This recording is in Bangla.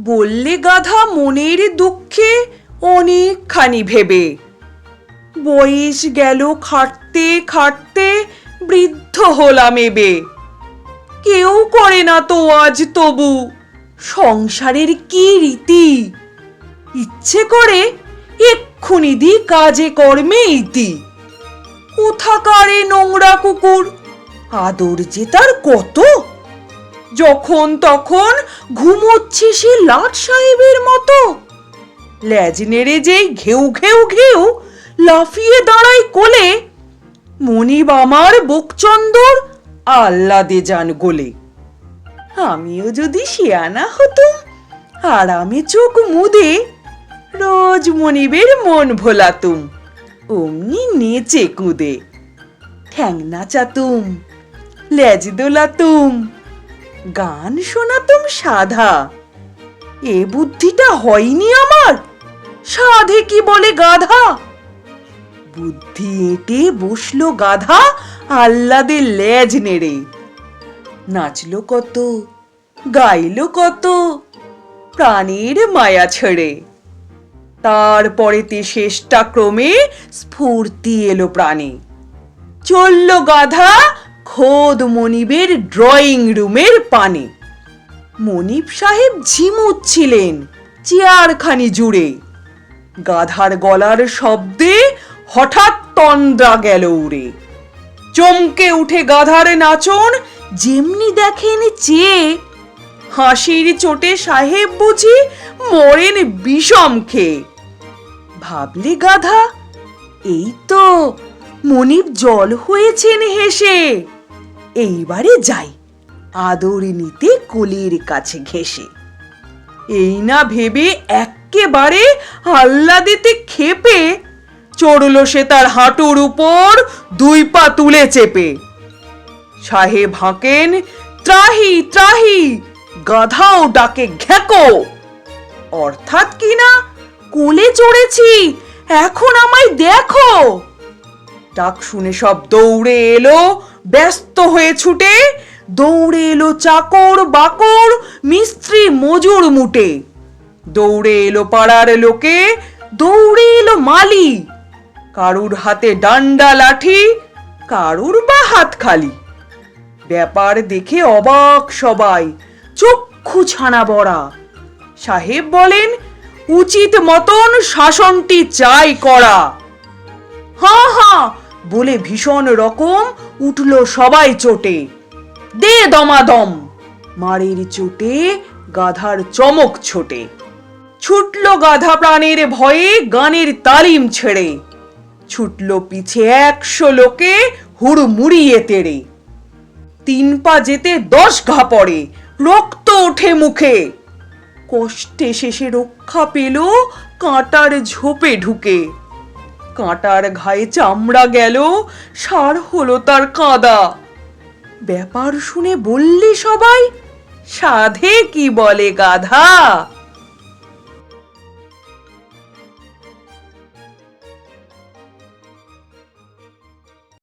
বললে গাধা মনের দুঃখে অনেকখানি ভেবে। বয়স গেল খাটতে খাটতে বৃদ্ধ হলাম এবে। কেউ করে না তো আজ তবু, সংসারের কি রীতি? ইচ্ছে করে এক্ষুনি দি কাজে কর্মে ইতি। কোথাকারে নোংরা কুকুর, আদর যে তার কত? যখন তখন ঘুমোচ্ছে সে লাট সাহেবের মতো। ল্যাজ নেড়ে যেই ঘেউ ঘেউ ঘেউ লাফিয়ে দাঁড়ায় কোলে, মনিব আমার বকচন্দর আহ্লাদে যান গোলে আমিও যদি শিয়ানা হতুম, আরামে চোখ মুদে রোজ মনিবের মন ভোলাতুম, অমনি নেচে কুদে। ঠ্যাং নাচাতুম লেজ দোলাতুম গান শোনাতুম সাধা। এ বুদ্ধিটা হয়নি আমার। সাধে কি বলে গাধা? বুদ্ধি এঁটে বসল গাধা আহ্লাদে লেজ নেড়ে। নাচলো কত, গাইলো কত, প্রাণীর মায়া ছেড়ে। তারপরেতে শেষটা ক্রমে স্ফূর্তি এলো প্রাণে। চলল গাধা খোদ মনিবের ড্রয়িং রুমের পানে। মনিব সাহেব ঝিমুচ্ছিলেন চেয়ারখানি জুড়ে। গাধার গলার শব্দে হঠাৎ তন্দ্রা গেল উড়ে। চমকে উঠে গাধার নাচন যেমনি দেখেন চেয়ে হাসির চোটে সাহেব বুঝি মরেন বিষম খেয়ে। ভাবলে গাধা, এই তো, মনিব জল হয়েছেন হেসে। এইবারে যাই। আদর নিতে কলির কাছে ঘেসে এই না ভেবে এক্কেবারে আহ্লাদিতে খেপে চড়ল সে তার হাঁটুর উপর দুই পা তুলে চেপে। সাহেব হাঁকেন ত্রাহি ত্রাহি, গাধাও ডাকে ঘ্যাকো অর্থাৎ কিনা কোলে চড়েছি, এখন আমায় দেখো। ডাক শুনে সব দৌড়ে এলো, ব্যস্ত হয়ে ছুটে, দৌড়ে এলো চাকর বাকর, মিস্ত্রি মজুর মুটে। দৌড়ে এলো পাড়ার লোকে, দৌড়ে এলো মালি। কারুর হাতে ডান্ডা লাঠি, কারুর বা হাত খালি। ব্যাপার দেখে অবাক সবাই, চক্ষু ছানা বড়া সাহেব বলেন, উচিত মতন শাসনটি চাই করা। হাঁ হাঁ বলে ভীষণ রকম উঠল সবাই চোটে। দে দমাদম! মারের চোটে গাধার চমক ছোটে। ছুটল গাধা প্রাণের ভয়ে গানের তালিম ছেড়ে। ছুটল পিছে একশো লোকে হুড়মুড়িয়ে তেড়ে। তিন পা যেতে দশ ঘা পড়ে, রক্ত ওঠে মুখে। কষ্টে শেষে রক্ষা পেল কাঁটার ঝোপে ঢুকে। কাঁটার ঘায়ে চামড়া গেল, সার হলো তার কাঁদা। ব্যাপার শুনে বললি সবাই, সাধে কি বলে গাধা?